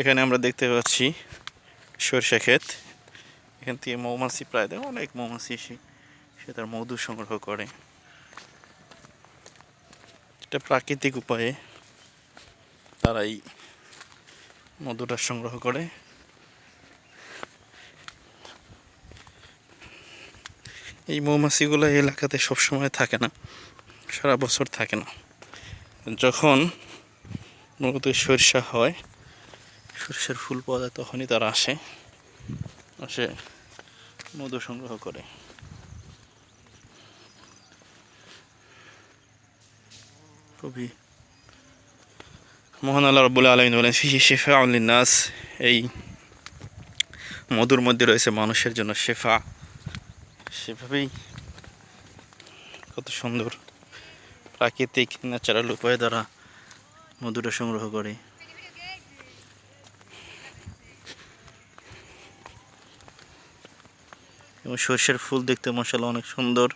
এখানে আমরা দেখতে পাচ্ছি সরষে ক্ষেত। এখান থেকে মৌমাছি প্রায় দেখো, অনেক মৌমাছি এসে সে তার মধু সংগ্রহ করে। এটা প্রাকৃতিক উপায়ে তারাই মধুটা সংগ্রহ করে। এই মৌমাছিগুলো এই এলাকাতে সবসময় থাকে না, সারা বছর থাকে না। যখন মূলত সরিষা হয় সরিষার ফুল পাওয়া যায় তখনই তারা আসে আসে মধু সংগ্রহ করে। খুবই মোহন আল্লাহ রব্বুল আলমিন বলেন, ফিহি শেফা নাস এই মধুর মধ্যে রয়েছে মানুষের জন্য শেফা। সেভাবেই কত সুন্দর প্রাকৃতিক ন্যাচারাল উপায়ে দ্বারা মধুটা সংগ্রহ করে। এবং সর্ষের ফুল দেখতে মশালা অনেক সুন্দর।